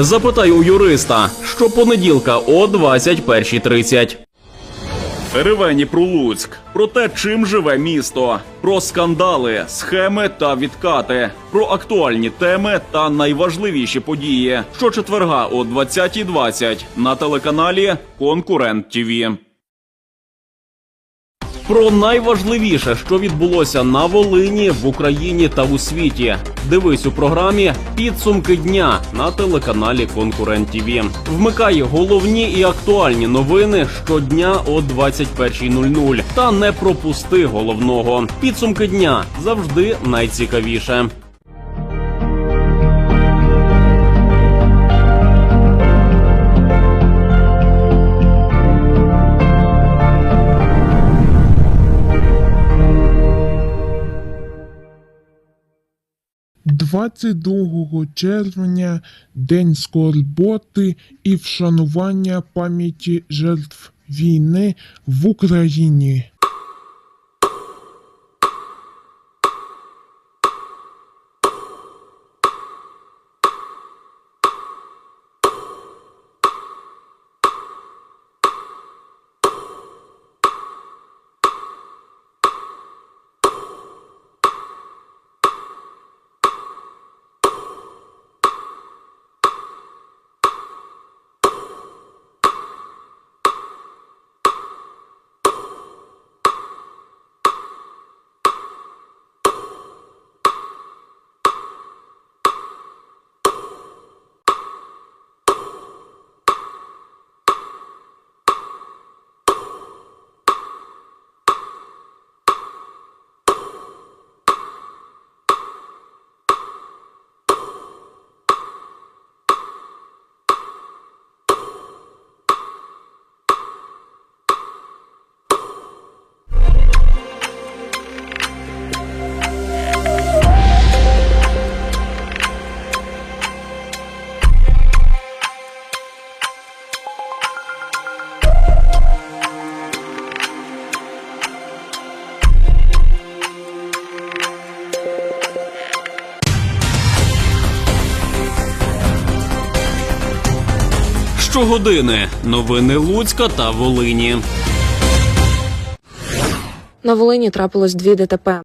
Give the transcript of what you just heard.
Запитай у юриста щопонеділка о 21.30. Ревені про Луцьк, про те, чим живе місто, про скандали, схеми та відкати, про актуальні теми та найважливіші події. Щочетверга о 20.20 на телеканалі Конкурент ТІВІ. Про найважливіше, що відбулося на Волині, в Україні та у світі. Дивись у програмі Підсумки дня на телеканалі Конкурент ТІВІ. Вмикай головні і актуальні новини щодня о 21.00. Та не пропусти головного. Підсумки дня завжди найцікавіше. – 22 червня День скорботи і вшанування пам'яті жертв війни в Україні. Щогодини новини Луцька та Волині. На Волині трапилось дві ДТП.